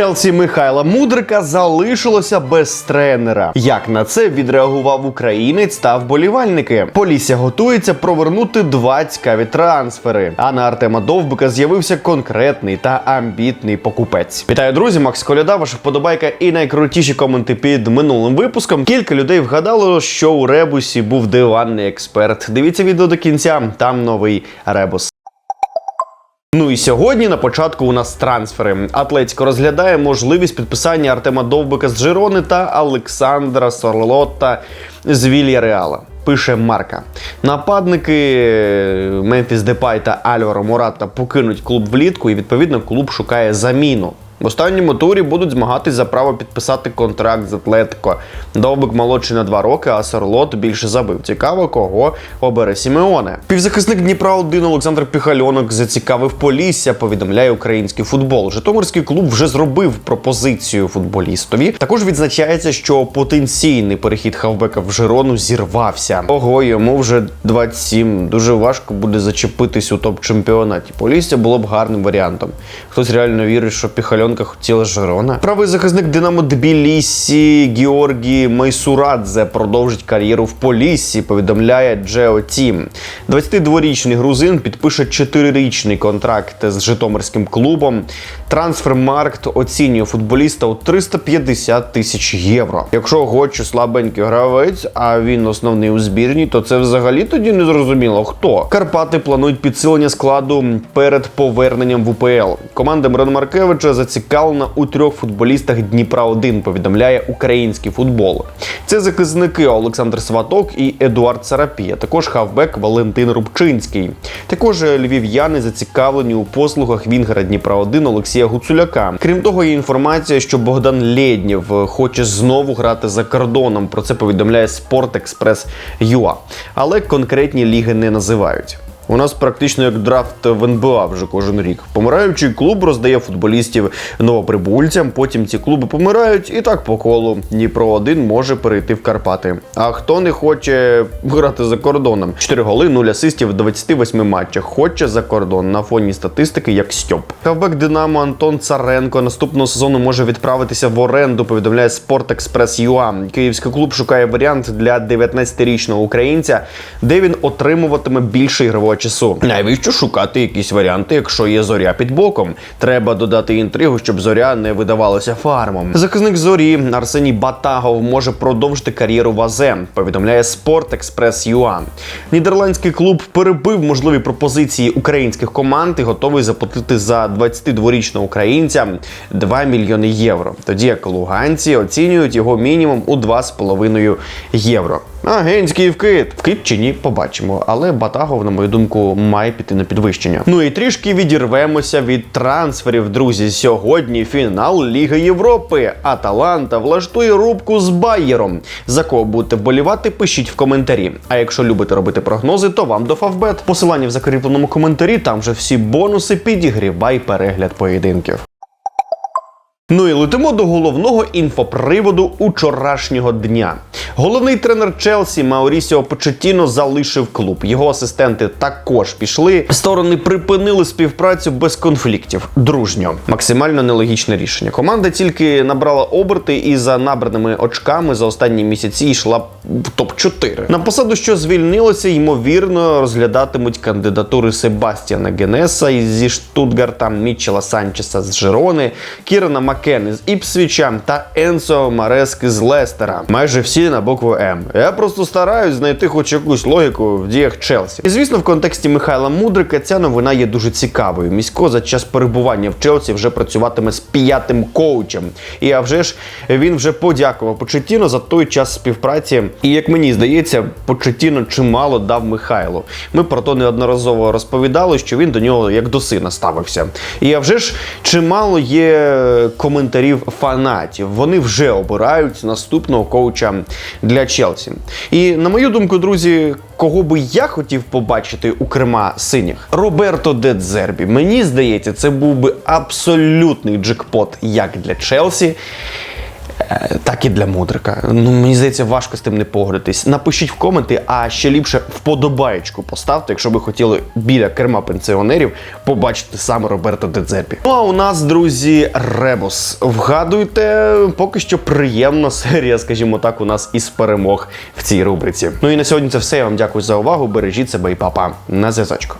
Челсі Михайла Мудрика залишилося без тренера. Як на це відреагував українець та вболівальники? Полісся готується провернути два цікаві трансфери. А на Артема Довбика з'явився конкретний та амбітний покупець. Вітаю, друзі! Макс Коляда, ваша вподобайка і найкрутіші коменти під минулим випуском. Кілька людей вгадало, що у Ребусі був диванний експерт. Дивіться відео до кінця. Там новий Ребус. Ну і сьогодні на початку у нас трансфери. Атлетіко розглядає можливість підписання Артема Довбика з Жирони та Олександра Сорлотта з Вільяреала. Пише Марка. Нападники Мемфіс Депай та Альваро Мората покинуть клуб влітку, і відповідно клуб шукає заміну. В останньому турі будуть змагатись за право підписати контракт з Атлетико. Довбик молодший на два роки, а Сарлот більше забив. Цікаво, кого обере Сімеоне. Півзахисник Дніпра 1 Олександр Піхальонок зацікавив Полісся, повідомляє український футбол. Житомирський клуб вже зробив пропозицію футболістові. Також відзначається, що потенційний перехід хавбека в Жирону зірвався. Ого, йому вже 27. Дуже важко буде зачепитись у топ-чемпіонаті. Полісся було б гарним варіантом. Хтось реально вірить, що Піхальонка хотіла Жерона. Правий захисник Динамо Тбілісі Георгій Майсурадзе продовжить кар'єру в Поліссі, повідомляє Джео Тім. 22-річний грузин підпише 4-річний контракт з Житомирським клубом. Трансфермаркт оцінює футболіста у 350 тисяч євро. Якщо Гочу слабенький гравець, а він основний у збірні, то це взагалі тоді не зрозуміло хто. Карпати планують підсилення складу перед поверненням в УПЛ. Команда Мирон Маркевича зацікавлена у трьох футболістах Дніпра 1 повідомляє український футбол. Це захисники Олександр Сваток і Едуард Сарапія. Також хавбек Валентин Рубчинський. Також львів'яни зацікавлені у послугах Вінгера Дніпра 1 Олексія Гуцуляка. Крім того, є інформація, що Богдан Лєднєв хоче знову грати за кордоном. Про це повідомляє Спорт Експрес ЮА. Але конкретні ліги не називають. У нас практично як драфт в НБА вже кожен рік. Помираючий клуб роздає футболістів новоприбульцям, потім ці клуби помирають, і так по колу. Дніпро 1 може перейти в Карпати. А хто не хоче грати за кордоном? 4 голи, 0 асистів в 28 матчах. Хоче за кордон на фоні статистики, як Стьоп. Хавбек Динамо Антон Царенко наступного сезону може відправитися в оренду. Повідомляє Спорт Експрес ЮА. Київський клуб шукає варіант для 19-річного українця, де він отримуватиме більше ігрового часу. Навіщо шукати якісь варіанти, якщо є зоря під боком? Треба додати інтригу, щоб зоря не видавалася фармом. Захисник зорі Арсеній Батагов може продовжити кар'єру в АЗ, повідомляє Спорт Експрес ЮА. Нідерландський клуб перебив можливі пропозиції українських команд і готовий заплатити за 22-річного українця 2 мільйони євро. Тоді як луганці оцінюють його мінімум у 2,5 євро. Агентський вкид. Вкид чи ні, побачимо. Але Батагов, на мою думку, має піти на підвищення. Ну і трішки відірвемося від трансферів, друзі. Сьогодні фінал Ліги Європи. Аталанта влаштує рубку з Байєром. За кого будете вболівати, пишіть в коментарі. А якщо любите робити прогнози, то вам до Фавбет. Посилання в закріпленому коментарі. Там вже всі бонуси підігрівай перегляд поєдинків. Ну і летимо до головного інфоприводу учорашнього дня. Головний тренер Челсі Маурісіо Почетіно залишив клуб. Його асистенти також пішли. Сторони припинили співпрацю без конфліктів. Дружньо, максимально нелогічне рішення. Команда тільки набрала оберти і за набраними очками за останні місяці йшла в топ 4 На посаду, що звільнилося, ймовірно розглядатимуть кандидатури Себастьяна Генеса зі Штутгарта, Мітчела Санчеса з Жерони, Кірана Маккени з Іпсвіча та Енсо Марески з Лестера. Майже всі на букву М. Я просто стараюсь знайти хоч якусь логіку в діях Челсі. І звісно, в контексті Михайла Мудрика ця новина є дуже цікавою. Місько за час перебування в Челсі вже працюватиме з п'ятим коучем. І а вже ж він вже подякував Почетіно за той час співпраці. І як мені здається, Почетіно чимало дав Михайлу. Ми про то неодноразово розповідали, що він до нього як до сина ставився. І а вже ж чимало є коментарів фанатів. Вони вже обирають наступного коуча для Челсі. І на мою думку, друзі, кого би я хотів побачити у Крема синіх? Роберто Дедзербі. Мені здається, це був би абсолютний джекпот як для Челсі. Е, так і для мудрика. Ну мені здається, важко з тим не погодитись. Напишіть в коменти, а ще ліпше вподобаєчку поставте, якщо ви хотіли біля керма пенсіонерів побачити саме Роберто Дедзепі. Ну а у нас, друзі, Ребус. Вгадуйте, поки що приємна серія, скажімо так, у нас із перемог в цій рубриці. Ну і на сьогодні це все. Я вам дякую за увагу. Бережіть себе і папа. На зв'язочку.